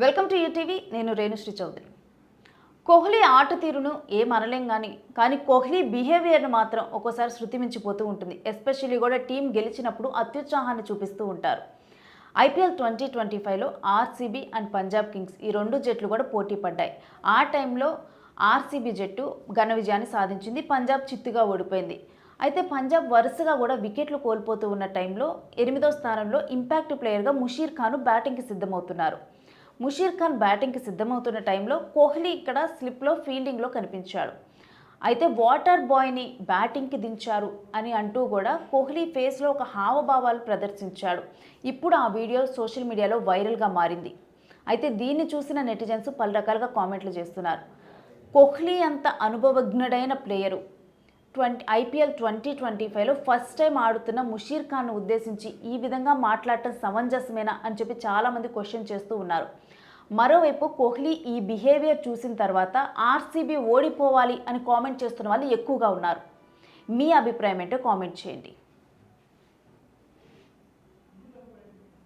Welcome to UTV నేను రేణుశ్రీ చౌదరి. కోహ్లీ ఆట తీరును ఏం అనలేం కానీ కానీ కోహ్లీ బిహేవియర్ను మాత్రం ఒక్కోసారి శృతి మించిపోతూ ఉంటుంది. ఎస్పెషల్లీ కూడా టీం గెలిచినప్పుడు అత్యుత్సాహాన్ని చూపిస్తూ ఉంటారు. ఐపీఎల్ ట్వంటీ ట్వంటీ ఫైవ్లో ఆర్సీబీ అండ్ పంజాబ్ కింగ్స్ ఈ రెండు జట్లు కూడా పోటీ పడ్డాయి. ఆ టైంలో ఆర్సీబీ జట్టు ఘన విజయాన్ని సాధించింది. పంజాబ్ చిత్తుగా ఓడిపోయింది. అయితే పంజాబ్ వరుసగా కూడా వికెట్లు కోల్పోతూ ఉన్న టైంలో ఎనిమిదో స్థానంలో ఇంపాక్ట్ ప్లేయర్గా ముషీర్ ఖాన్ బ్యాటింగ్కి సిద్ధమవుతున్నారు. ముషీర్ ఖాన్ బ్యాటింగ్కి సిద్ధమవుతున్న టైంలో కోహ్లీ ఇక్కడ స్లిప్లో ఫీల్డింగ్లో కనిపించాడు. అయితే వాటర్ బాయ్ని బ్యాటింగ్కి దించారు అని అంటూ కూడా కోహ్లీ ఫేస్లో ఒక హావభావాలు ప్రదర్శించాడు. ఇప్పుడు ఆ వీడియో సోషల్ మీడియాలో వైరల్గా మారింది. అయితే దీన్ని చూసిన నెటిజన్స్ పలు రకాలుగా కామెంట్లు చేస్తున్నారు. కోహ్లీ అంత అనుభవజ్ఞుడైన player. Twenty IPL twenty twenty ఫైవ్లో ఫస్ట్ టైం ఆడుతున్న ముషీర్ ఖాన్ను ఉద్దేశించి ఈ విధంగా మాట్లాడటం సమంజసమేనా అని చెప్పి చాలామంది క్వశ్చన్ చేస్తూ ఉన్నారు. మరోవైపు కోహ్లీ ఈ బిహేవియర్ చూసిన తర్వాత ఆర్సీబీ ఓడిపోవాలి అని కామెంట్ చేస్తున్న వాళ్ళు ఎక్కువగా ఉన్నారు. మీ అభిప్రాయం ఏంటో కామెంట్ చేయండి.